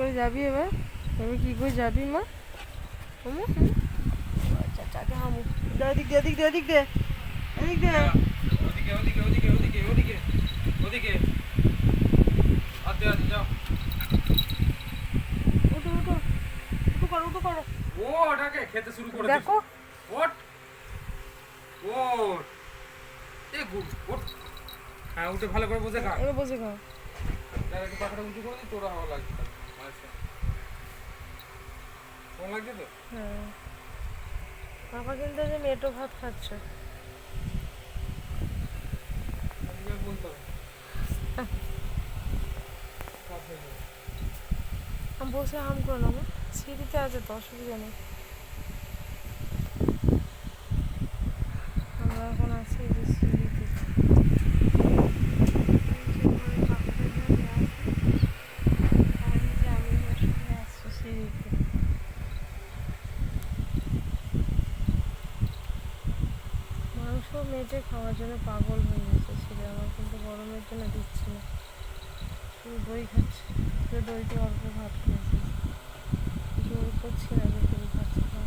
করে যাবি এবার? এবার কী করে যাবি মা? হুম। আচ্ছা চাকে হামু দে দে দে দে। ওদিকে ওদিকে ওদিকে ওদিকে ওদিকে ওদিকে আতে আতে যাও। উঠো উঠো উঠো। করো উঠো করো। ও ওটাকে খেতে শুরু করে দেখো। Oat. Oat. A good oat. হ্যাঁ উঠে ভালো করে বসে খা। এবার বসে খাও তার একটু পাখাটা উঁচু করে দিই তোরা হাওয়া লাগছে হ্যাঁ। কিন্তু যে মেটো ভাত খাচ্ছে। আমি বসে হাম করে নেব। সিঁড়িতে আছে তো অসুবিধা নেই আমরা এখন আছি এই যে সিঁড়িতে এই যে ঘরে কাপড়ের ঘরে আছে। আর এই যে আমি শুয়ে আসছি সিঁড়িতে মাংস মেটে খাওয়ার জন্য পাগল হয়ে গেছে ছেলে। আমার কিন্তু গরমের জন্য দিচ্ছি না। শুধু দই খাচ্ছি। দইতে অল্প ভাত খেয়েছি। জোর করছি না যে দই খাচ্ছি না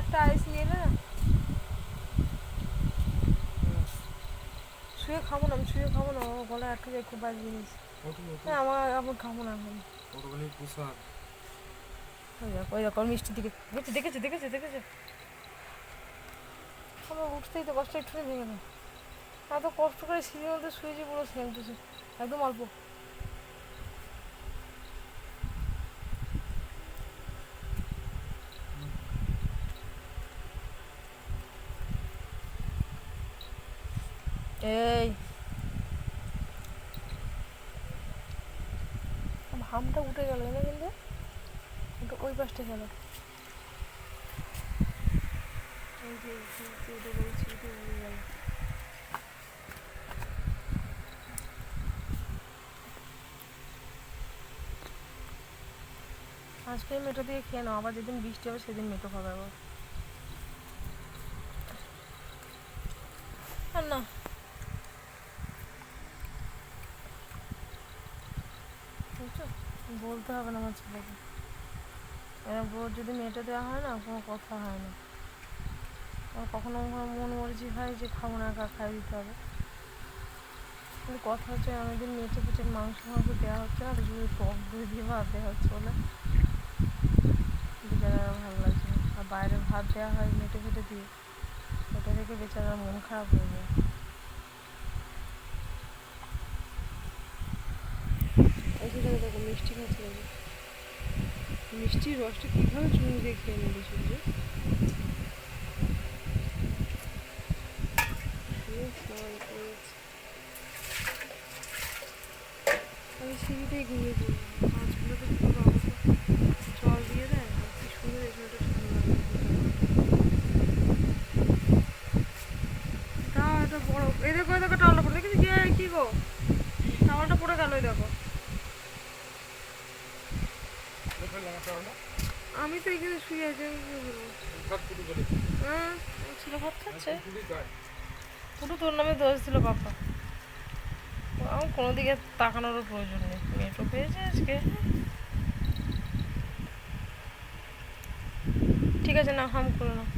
একটা আইস নিয়ে না। শুয়ে খাব না আমি শুয়ে খাব না। আমার গলায় আটকে যায় খুব বাজে জিনিস। আমার আমি খাব না এখন। ওই দেখেছে আমার উঠতেই তো কষ্ট একটু ভেঙে না এত কষ্ট করে সিঁড়ির মধ্যে শুয়েছি পুরো সেম টু একদম অল্প। এই। হামটা উঠে গেল না কিন্তু? ওই পাশটা গেল। আজকে মেটো দিয়ে খেয়ে নাও, আবার যেদিন বৃষ্টি হবে সেদিন মেটো খাবে আবার। আর না। বলতে হবে না আমার ছেলেকে। এরা বউ যদি মেয়েটা দেওয়া হয় না কোনো কথা হয় না। কখনো কখনো মন মর্জি হয় যে খাব না একা খাই দিতে হবে। কিন্তু কথা হচ্ছে অনেকদিন মেয়েছে পেটে মাংস মাংস দেওয়া হচ্ছে না শুধু টক দই দিয়ে ভাত দেওয়া হচ্ছে বলে বেচারা ভালো লাগছে না। আর বাইরে ভাত দেওয়া হয় মেটে ফেটে দিয়ে ওটা থেকে বেচারার মন খারাপ হয়ে যায়। যে দেখো, মিষ্টি খাচ্ছে মিষ্টির রসটা কীভাবে চুমু দিয়ে খেয়ে নিলি সূর্য? করে। আমি সিঁড়িতেই ঘুমিয়ে পড়ি। মাছগুলোকে পুরো আমাকে জল দিয়ে দেয়। কি সুন্দর এখানটা ঠান্ডা এটা বড়। এই দেখো এই দেখো, টাওয়ালটা পড়ে। দেখেছি? কি গো? টাওয়ালটা পড়ে গেল, এই দেখো। আমি তো এখানে শুয়ে আছি, আমি কি বলব হ্যাঁ ছিল ভাত খাচ্ছে। পুরো তোর নামে দোষ ছিল বাবা। আমার কোনো দিকে তাকানোরও প্রয়োজন নেই। মেয়েটো পেয়েছে আজকে। ঠিক আছে, না, হাম করে নাও